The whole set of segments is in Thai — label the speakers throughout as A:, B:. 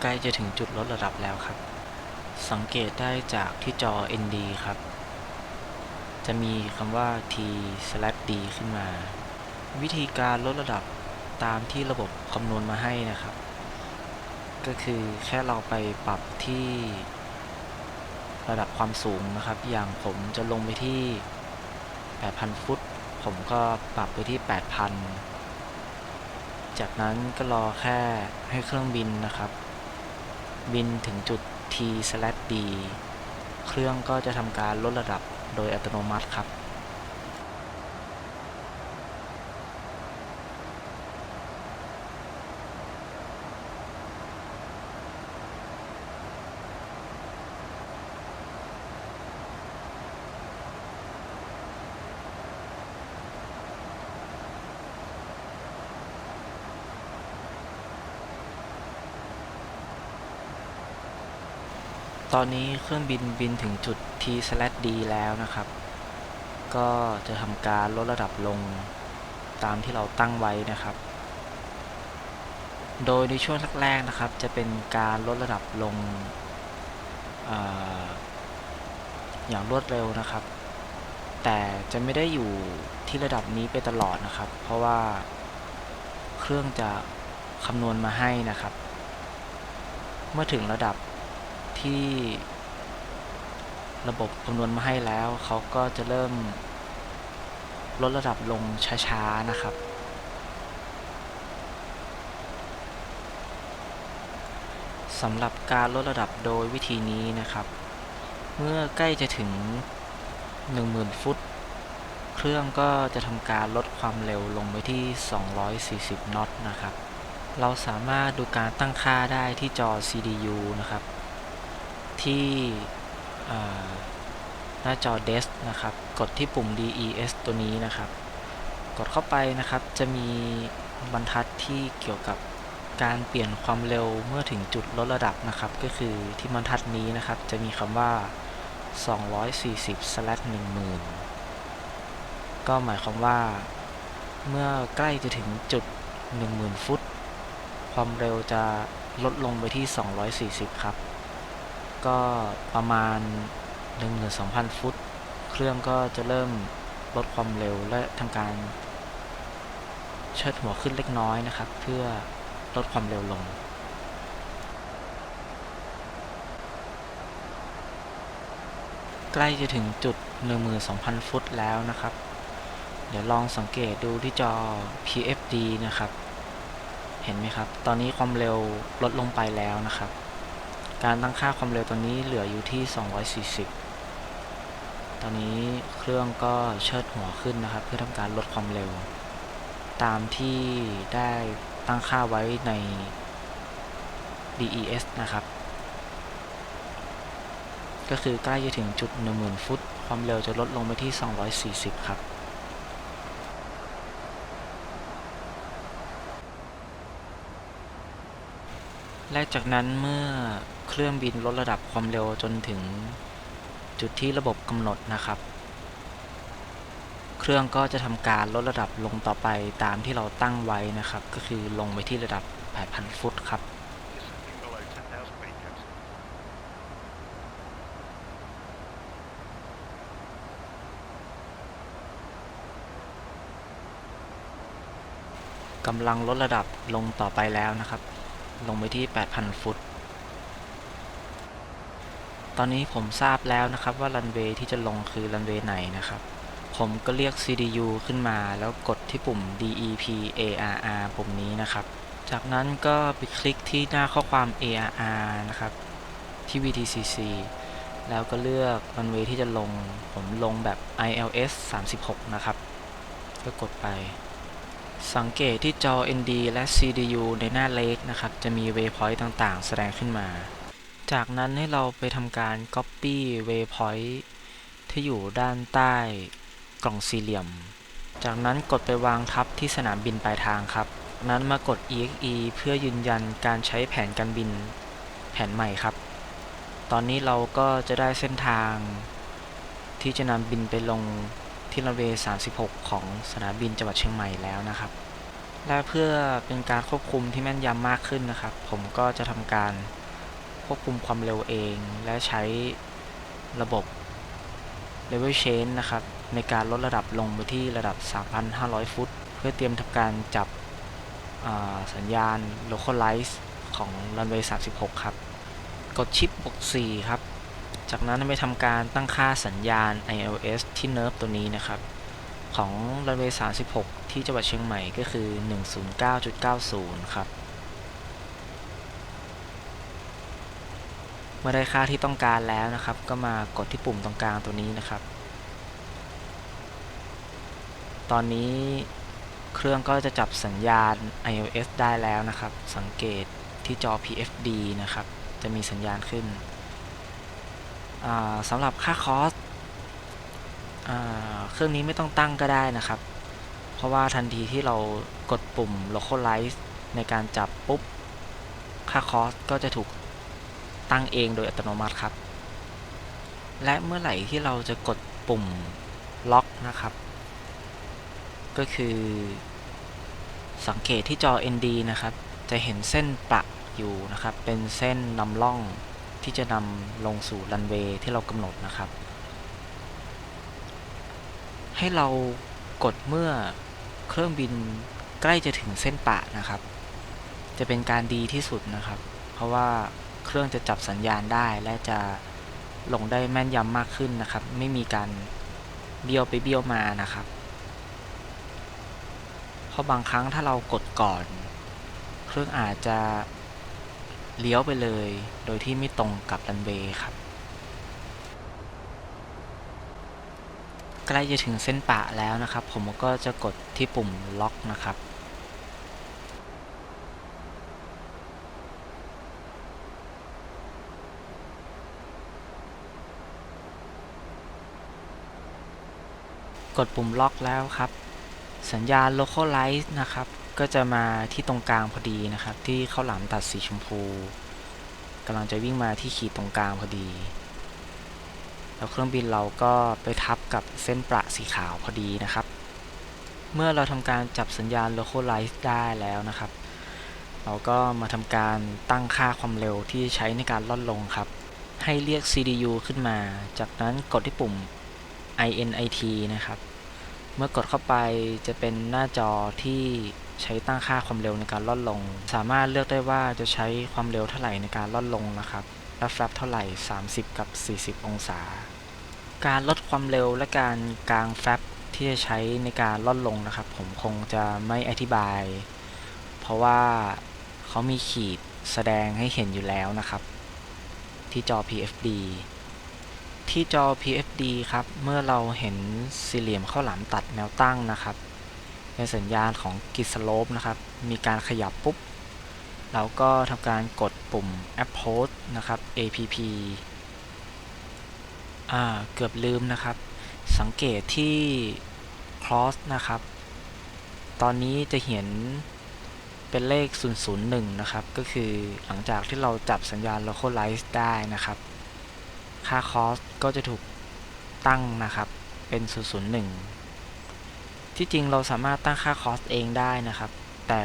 A: ใกล้จะถึงจุดลดระดับแล้วครับ สังเกตได้จากที่จอ ND ครับ จะมีคำว่า T slash D ขึ้นมา วิธีการลดระดับตามที่ระบบคำนวณมาให้นะครับ ก็คือแค่เราไปปรับที่ระดับความสูงนะครับ อย่างผมจะลงไปที่ 8,000 ฟุต ผมก็ปรับไปที่ 8,000 จากนั้นก็รอแค่ให้เครื่องบินนะครับ บินถึงจุด t/b เครื่องก็จะทำการลดระดับโดยอัตโนมัติครับ ตอนนี้เครื่องบินบินถึงจุด T s l a D แล้วนะครับ ก็จะทำการลดระดับลงตามที่เราตั้งไว้นะครับ โดยในช่วงแรกๆนะครับ จะเป็นการลดระดับลงออย่างรวดเร็วนะครับ แต่จะไม่ได้อยู่ที่ระดับนี้ไปตลอดนะครับ เพราะว่าเครื่องจะคำนวณมาให้นะครับ เมื่อถึงระดับ ที่ระบบคำนวณมาให้แล้ว เขาก็จะเริ่มลดระดับลงช้าๆนะครับ สำหรับการลดระดับโดยวิธีนี้นะครับ เมื่อใกล้จะถึง 10,000 ฟุต เครื่องก็จะทำการลดความเร็วลงไปที่ 240 น็อตนะครับ เราสามารถดูการตั้งค่าได้ที่จอ CDU นะครับ ที่หน้าจอ Des นะครับ กดที่ปุ่ม DES ตัวนี้นะครับ กดเข้าไปนะครับ จะมีบรรทัดที่เกี่ยวกับการเปลี่ยนความเร็วเมื่อถึงจุดลดระดับนะครับ ก็คือที่บรรทัดนี้นะครับ จะมีคำว่า 240/10,000 ก็หมายความว่า เมื่อใกล้จะถึงจุด 10,000 ฟุต ความเร็วจะลดลงไปที่ 240 ครับ ก็ประมาณ 12,000 ฟุต เครื่องก็จะเริ่มลดความเร็วและทำการเชิดหัวขึ้นเล็กน้อยนะครับ เพื่อลดความเร็วลงใกล้จะถึงจุด 12,000 ฟุตแล้วนะครับ เดี๋ยวลองสังเกตดูที่จอ PFD นะครับ เห็นไหมครับ ตอนนี้ความเร็วลดลงไปแล้วนะครับ การตั้งค่าความเร็วตอนนี้เหลืออยู่ที่ 240 ตอนนี้เครื่องก็เชิดหัวขึ้นนะครับ เพื่อทำการลดความเร็ว ตามที่ได้ตั้งค่าไว้ใน DES นะครับ ก็คือใกล้จะถึงจุด 10,000 ฟุต ความเร็วจะลดลงไปที่ 240 ครับ และจากนั้นเมื่อเครื่องบินลดระดับความเร็วจนถึงจุดที่ระบบกำหนดนะครับ เครื่องก็จะทำการลดระดับลงต่อไปตามที่เราตั้งไว้นะครับ ก็คือลงไปที่ระดับ 8,000 ฟุตครับกำลังลดระดับลงต่อไปแล้วนะครับ ลงไปที่ 8,000 ฟุต ตอนนี้ผมทราบแล้วนะครับว่ารันเวย์ที่จะลงคือรันเวย์ไหนนะครับ ผมก็เรียก CDU ขึ้นมาแล้วกดที่ปุ่ม DEP ARR ปุ่มนี้นะครับ จากนั้นก็ไปคลิกที่หน้าข้อความ ARR นะครับ ที่ VTCC แล้วก็เลือกรันเวย์ที่จะลง ผมลงแบบ ILS 36 นะครับ ก็กดไป สังเกตที่จอ ND และ CDU ในหน้าเลกนะครับ จะมี waypoint ต่างๆ แสดงขึ้นมา จากนั้นให้เราไปทำการ copy waypoint ที่อยู่ด้านใต้กล่องสี่เหลี่ยม จากนั้นกดไปวางทับที่สนามบินปลายทางครับ นั้นมากด exe เพื่อยืนยันการใช้แผนการบินแผนใหม่ครับ ตอนนี้เราก็จะได้เส้นทางที่จะนำบินไปลง ที่รันเวย์ 36 ของสนามบินจังหวัดเชียงใหม่แล้วนะครับ และเพื่อเป็นการควบคุมที่แม่นยำมากขึ้นนะครับ ผมก็จะทำการควบคุมความเร็วเอง และใช้ระบบ Level Change นะครับ ในการลดระดับลงไปที่ระดับ 3,500 ฟุต เพื่อเตรียมทำการจับสัญญาณ Localize ของ Runway 36 ครับ กดชิปบวก4ครับ จากนั้นไปทำการตั้งค่าสัญญาณ ILS ที่ NERV ตัวนี้นะครับ ของ Runway 36 ที่จังหวัดเชียงใหม่ก็คือ 109.90 ครับ เมื่อได้ค่าที่ต้องการแล้วนะครับ ก็มากดที่ปุ่มตรงกลางตัวนี้นะครับ ตอนนี้เครื่องก็จะจับสัญญาณ iOS ได้แล้วนะครับ สังเกตที่จอ PFD นะครับ จะมีสัญญาณขึ้น สำหรับค่าคอสเครื่องนี้ไม่ต้องตั้งก็ได้นะครับ เพราะว่าทันทีที่เรากดปุ่ม localize ในการจับปุ๊บ ค่าคอสก็จะถูกตั้งเองโดยอัตโนมัติครับ และเมื่อไหร่ที่เราจะกดปุ่มล็อกนะครับ ก็คือสังเกตที่จอ ND นะครับ จะเห็นเส้นประอยู่นะครับ เป็นเส้นนำล่อง ที่จะนำลงสู่รันเวย์ที่เรากำหนดนะครับ ให้เรากดเมื่อเครื่องบินใกล้จะถึงเส้นปะนะครับ จะเป็นการดีที่สุดนะครับ เพราะว่าเครื่องจะจับสัญญาณได้และจะลงได้แม่นยำมากขึ้นนะครับ ไม่มีการเบี้ยวไปเบี้ยวมานะครับ เพราะบางครั้งถ้าเรากดก่อน เครื่องอาจจะ เลี้ยวไปเลย โดยที่ไม่ตรงกับรันเวย์ครับ ใกล้จะถึงเส้นปะแล้วนะครับ ผมก็จะกดที่ปุ่มล็อกนะครับกดปุ่มล็อกแล้วครับ สัญญาณ localize นะครับ ก็จะมาที่ตรงกลางพอดีนะครับ ที่ข้าวหลามตัดสีชมพูกำลังจะวิ่งมาที่ขีดตรงกลางพอดี แล้วเครื่องบินเราก็ไปทับกับเส้นประสีขาวพอดีนะครับ เมื่อเราทำการจับสัญญาณ localize ได้แล้วนะครับ เราก็มาทำการตั้งค่าความเร็วที่ใช้ในการล่อนลงครับ ให้เรียก CDU ขึ้นมา จากนั้นกดที่ปุ่ม INIT นะครับ เมื่อกดเข้าไปจะเป็นหน้าจอที่ ใช้ตั้งค่าความเร็วในการล่อนลง สามารถเลือกได้ว่าจะใช้ความเร็วเท่าไหร่ในการล่อนลงนะครับและแฟลปเท่าไหร่ 30 กับ 40 องศา การลดความเร็วและการกางแฟลปที่จะใช้ในการล่อนลงนะครับ ผมคงจะไม่อธิบาย เพราะว่าเขามีขีดแสดงให้เห็นอยู่แล้วนะครับ ที่จอ PFD ที่จอ PFD ครับ เมื่อเราเห็นสี่เหลี่ยมข้าวหลามตัดแนวตั้งนะครับ เป็นสัญญาณของกิสโลปนะครับ มีการขยับปุ๊บ เราก็ทำการกดปุ่ม Approach นะครับ APP อ่าเกือบลืมนะครับ สังเกตที่ cross นะครับ ตอนนี้จะเห็นเป็นเลข 001 นะครับ ก็คือหลังจากที่เราจับสัญญาณ localize ได้นะครับ ค่าคอสก็จะถูกตั้งนะครับ เป็น 001 ที่จริงเราสามารถตั้งค่าคอสเองได้นะครับ แต่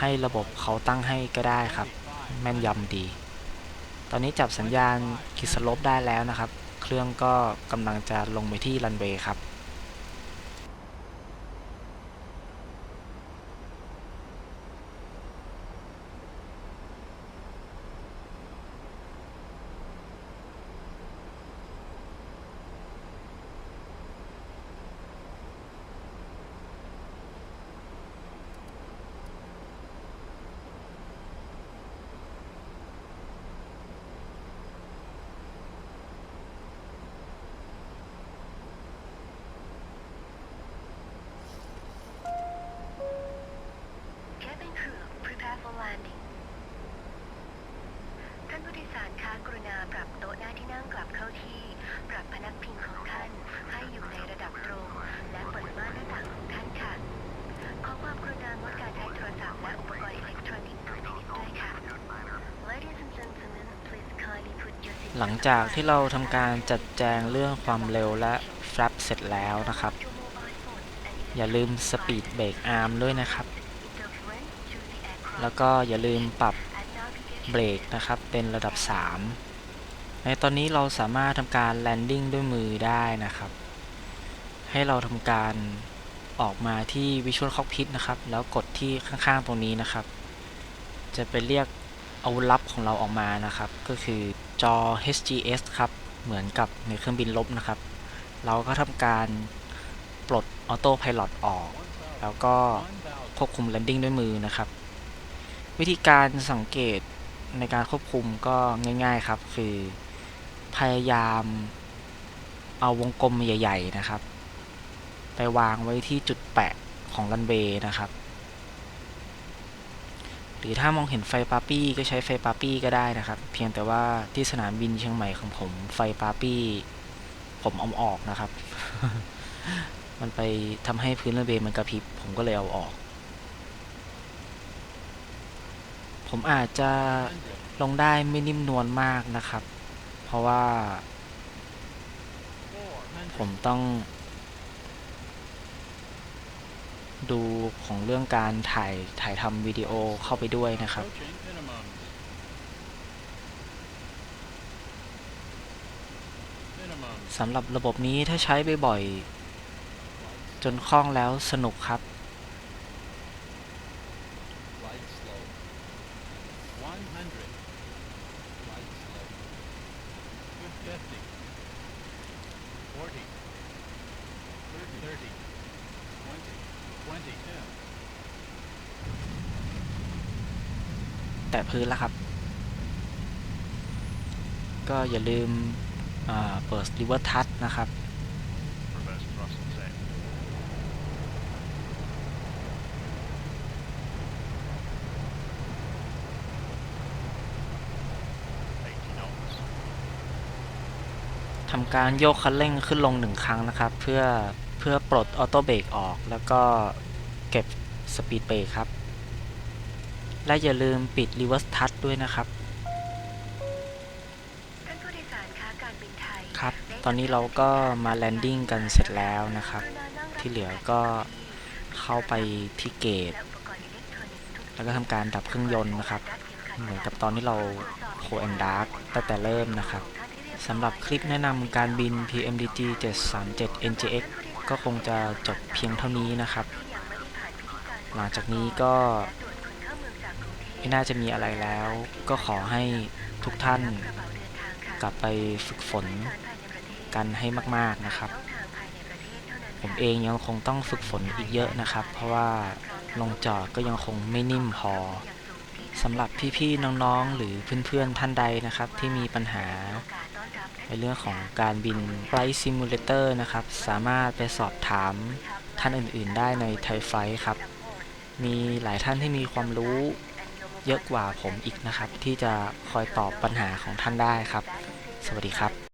A: ให้ระบบเขาตั้งให้ก็ได้ครับ แม่นยำดี ตอนนี้จับสัญญาณกิสลบได้แล้วนะครับ เครื่องก็กำลังจะลงไปที่รันเวย์ครับ
B: Cabin crew prepare for landing ท่านผู้โดยสารคะกรุณาปรับโต๊ะหน้าที่นั่งกลับเข้าที่ ปรับพนักพิงของท่านให้อยู่ในระดับตรง และเปิดม่านหน้าต่างของท่านค่ะ ขอความกรุณางดการใช้โทรศัพท์และอุปกรณ์อิเล็กทรอนิกส์ภายในลิฟต์ด้วยค่ะ Ladies and gentlemen please kindly put your seat
A: หลังจากที่เราทำการจัดแจงเรื่องความเร็วและแฟลปเสร็จแล้วนะครับ อย่าลืมสปีดเบรกอาร์มด้วยนะครับ แล้วก็อย่าลืมปรับเบรกนะครับเป็นระดับ 3 ในตอนนี้เราสามารถทำการแลนดิ้งด้วยมือได้นะครับ ให้เราทำการออกมาที่ Visual Cockpit นะครับ แล้วกดที่ข้างๆตรงนี้นะครับ จะไปเรียก อาวุธลับของเราออกมานะครับ ก็คือจอ HGS ครับ เหมือนกับในเครื่องบินลบนะครับ เราก็ทำการปลดออโต้พ l o t ออก แล้วก็ควบคุมแลนดิ้งด้วยมือนะครับ วิธีการสังเกตในการควบคุมก็ง่ายๆครับ คือพยายามเอาวงกลมใหญ่ ๆนะครับ ไปวางไว้ที่จุดแปะของรันเวย์นะครับ หรือถ้ามองเห็นไฟปาปี้ก็ใช้ไฟปาปี้ก็ได้นะครับ เพียงแต่ว่าที่สนามบินเชียงใหม่ของผมไฟปาปี้ ผมเอาออกนะครับ มันไปทำให้พื้นรันเวย์มันกระพริบผมก็เลยเอาออก ผมอาจจะลงได้ไม่นิ่มนวลมากนะครับ เพราะว่า ผมต้อง ดูของเรื่องการถ่ายถ่ายทำวิดีโอเข้าไปด้วยนะครับสำหรับระบบนี้ถ้าใช้บ่อยๆจนคล่องแล้วสนุกครับ แตะพื้นแล้วครับ ก็อย่าลืมเปิด River Touch นะครับ
C: Reverse thrust set. Eighty knots.
A: ทำการโยกคันเร่งขึ้นลงหนึ่งครั้งนะครับ เพื่อเพื่อปลดออโต้เบรกออก แล้วก็ ก็บสปีดเบรกครับ และอย่าลืมปิด Reverse Touch ด้วยนะครับ
B: ท่านผู้โดยสารคะการบินไทย
A: ครับ
B: ได้
A: ตอนนี้เราก็มาแลนดิ้งกันเสร็จแล้วนะครับ ที่เหลือก็เข้าไปที่เกต
B: และอุปกรณ์อิเล็กทรอนิกส์ทุก
A: แล้วก็ทำการดับเครื่องยนต์นะครับ เหมือนกับตอนที่เราโคแอนดาร์กตั้งแต่เริ่มนะครับสำหรับคลิปแนะนำการบิน PMDG 737 NGX ก็คงจะจบเพียงเท่านี้นะครับ หลังจากนี้ก็ไม่น่าจะมีอะไรแล้ว ก็ขอให้ทุกท่านกลับไปฝึกฝนกันให้มาก ๆนะครับ ผมเองยังคงต้องฝึกฝนอีกเยอะนะครับ เพราะว่าลงจอดก็ยังคงไม่นิ่มพอสำหรับพี่ๆน้องๆ หรือเพื่อนๆท่านใดนะครับ ที่มีปัญหา ในเรื่องของการบิน Flight Simulator นะครับ สามารถไปสอบถามท่านอื่นๆ ได้ใน Thai Flight ครับ มีหลายท่านที่มีความรู้เยอะกว่าผมอีกนะครับ ที่จะคอยตอบปัญหาของท่านได้ครับ สวัสดีครับ